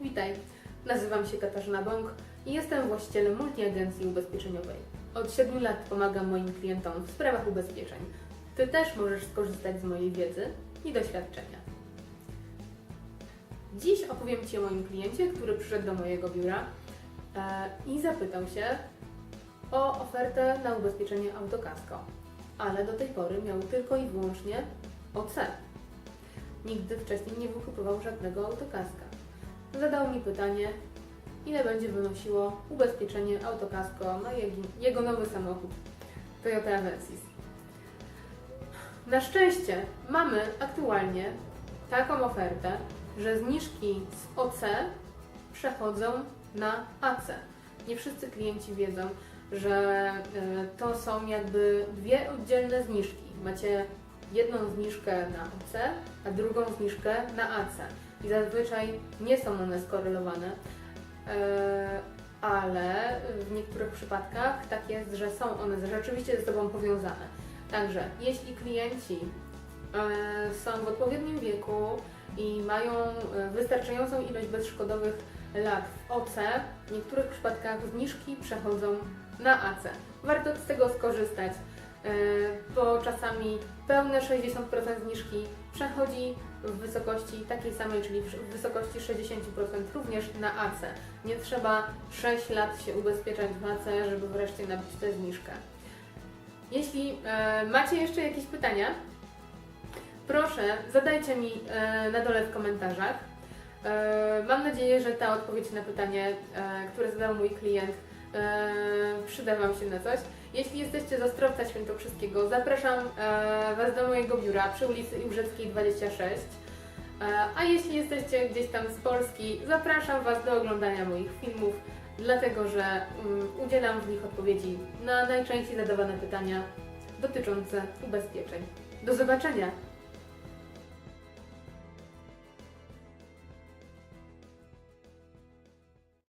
Witaj, nazywam się Katarzyna Bąk i jestem właścicielem multiagencji ubezpieczeniowej. Od 7 lat pomagam moim klientom w sprawach ubezpieczeń. Ty też możesz skorzystać z mojej wiedzy i doświadczenia. Dziś opowiem Ci o moim kliencie, który przyszedł do mojego biura e, i zapytał się o ofertę na ubezpieczenie autokasko, ale do tej pory miał tylko i wyłącznie OC. Nigdy wcześniej nie wykupywał żadnego autokaska. Zadał mi pytanie, ile będzie wynosiło ubezpieczenie autokasko na jego, nowy samochód Toyota Avensis. Na szczęście mamy aktualnie taką ofertę, że zniżki z OC przechodzą na AC. Nie wszyscy klienci wiedzą, że e, to są jakby dwie oddzielne zniżki. Macie jedną zniżkę na OC, a drugą zniżkę na AC. I zazwyczaj nie są one skorelowane, e, ale w niektórych przypadkach tak jest, że są one rzeczywiście ze sobą powiązane. Także jeśli klienci e, są w odpowiednim wieku i mają e, wystarczającą ilość bezszkodowych lat w OC, w niektórych przypadkach zniżki przechodzą na AC. Warto z tego skorzystać, bo czasami pełne 60% zniżki przechodzi w wysokości takiej samej, czyli w wysokości 60% również na AC. Nie trzeba 6 lat się ubezpieczać w AC, żeby wreszcie nabyć tę zniżkę. Jeśli e, macie jeszcze jakieś pytania, proszę zadajcie mi e, na dole w komentarzach. E, mam nadzieję, że ta odpowiedź na pytanie, e, które zadał mój klient, przyda Wam się na coś. Jeśli jesteście z Ostrowca Świętokrzyskiego, zapraszam e, Was do mojego biura przy ulicy Iłbrzeckiej 26. E, A jeśli jesteście gdzieś tam z Polski, zapraszam Was do oglądania moich filmów, dlatego że mm, udzielam w nich odpowiedzi na najczęściej zadawane pytania dotyczące ubezpieczeń. Do zobaczenia!